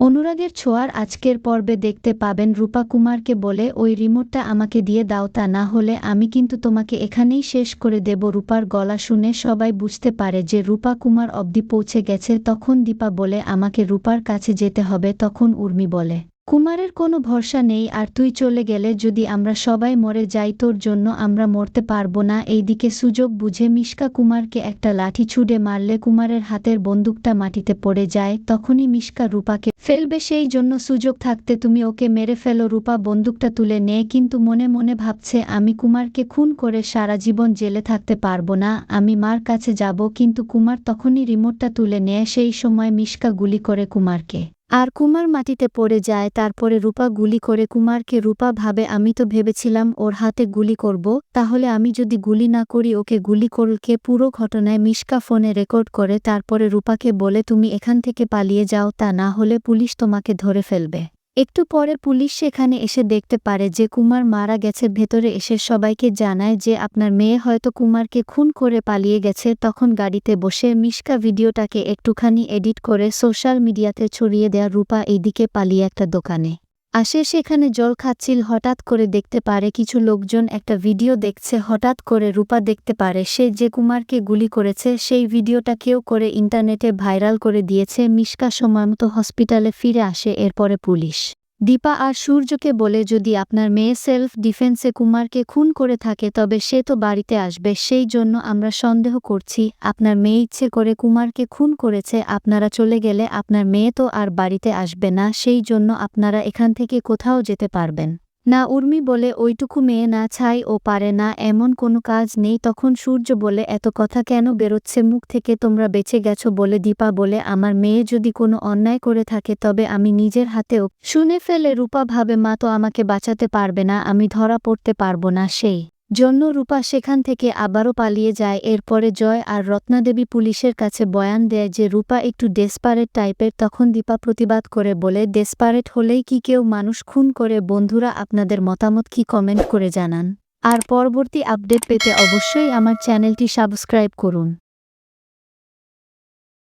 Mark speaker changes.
Speaker 1: অনুরাগের ছোঁয়ার আজকের পর্বে দেখতে পাবেন রূপা কুমারকে বলে, ওই রিমোটটা আমাকে দিয়ে দাও তা না হলে আমি কিন্তু তোমাকে এখানেই শেষ করে দেব। রূপার গলা শুনে সবাই বুঝতে পারে যে রূপা কুমার অবধি পৌঁছে গেছে, তখন দীপা বলে, আমাকে রূপার কাছে যেতে হবে। তখন উর্মি বলে কুমারের কোনো ভরসা নেই, আর তুই চলে গেলে যদি আমরা সবাই মরে যাই, তোর জন্য আমরা মরতে পারব না। এইদিকে সুযোগ বুঝে মিশকা কুমারকে একটা লাঠি ছুড়ে মারলে কুমারের হাতের বন্দুকটা মাটিতে পড়ে যায়। তখনই মিশকা রূপাকে ফেলবে, সেই জন্য সুযোগ থাকতে তুমি ওকে মেরে ফেলো। রূপা বন্দুকটা তুলে নেয়, কিন্তু মনে মনে ভাবছে, আমি কুমারকে খুন করে সারা জীবন জেলে থাকতে পারব না, আমি মার কাছে যাব। কিন্তু কুমার তখনই রিমোটটা তুলে নেয়, সেই সময় মিশকা গুলি করে কুমারকে। আর কুমার মাটিতে পড়ে যায়, তারপরে রূপা গুলি করে, কুমারকে রূপা ভাবে, আমি তো ভেবেছিলাম ওর হাতে গুলি করব, তাহলে আমি যদি গুলি না করি, ওকে গুলি করলকে পুরো ঘটনায় মিশকা ফোনে রেকর্ড করে, তারপরে রূপাকে বলে, তুমি এখান থেকে পালিয়ে যাও, তা না হলে পুলিশ তোমাকে ধরে ফেলবে। একটু পরে পুলিশ সেখানে এসে দেখতে পারে যে কুমার মারা গেছে, ভেতরে এসে সবাইকে জানায় যে আপনার মেয়ে হয়তো কুমারকে খুন করে পালিয়ে গেছে। তখন গাড়িতে বসে মিশকা ভিডিওটাকে একটুখানি এডিট করে সোশ্যাল মিডিয়াতে ছড়িয়ে দেয়া রূপা এইদিকে পালিয়ে একটা দোকানে। আসে সেখানে জল খাচ্ছিল, হঠাৎ করে দেখতে পারে কিছু লোকজন একটা ভিডিও দেখছে, হঠাৎ করে রূপা দেখতে পারে সে যে কুমারকে গুলি করেছে, সেই ভিডিওটা কেউ করে ইন্টারনেটে ভাইরাল করে দিয়েছে। মিশকা সময়মতো হসপিটালে ফিরে আসে, এরপরে পুলিশ। দীপা আর সূর্যকে বলে, যদি আপনার মেয়ে সেলফ ডিফেন্সে কুমারকে খুন করে থাকে, তবে সে তো বাড়িতে আসবে। সেই জন্য আমরা সন্দেহ করছি, আপনার মেয়ে ইচ্ছে করে কুমারকে খুন করেছে, আপনারা চলে গেলে আপনার মেয়ে তো আর বাড়িতে আসবে না, সেই জন্য আপনারা এখান থেকে কোথাও যেতে পারবেন। না উর্মি বলে ওইটুকু মেয়ে না ছাই ও পারে না, এমন কোনো কাজ নেই, তখন সূর্য বলে, এত কথা কেন বেরোচ্ছে মুখ থেকে, তোমরা বেঁচে গেছো বলে, দীপা বলে, আমার মেয়ে যদি কোনো অন্যায় করে থাকে, তবে আমি নিজের হাতেও শুনে ফেলে, রূপা ভাবে, মা তো আমাকে বাঁচাতে পারবে না, আমি ধরা পড়তে পারব না, সেই জন্য রূপা সেখান থেকে আবারও পালিয়ে যায়। এরপরে জয় আর রত্নাদেবী পুলিশের কাছে বয়ান দেয় যে, রূপা একটু ডেসপারেট টাইপের, তখন দীপা প্রতিবাদ করে বলে, ডেসপারেট হলেই কি কেউ মানুষ খুন করে? বন্ধুরা, আপনাদের মতামত কি কমেন্ট করে জানান। আর পরবর্তী আপডেট পেতে অবশ্যই আমার চ্যানেলটি সাবস্ক্রাইব করুন।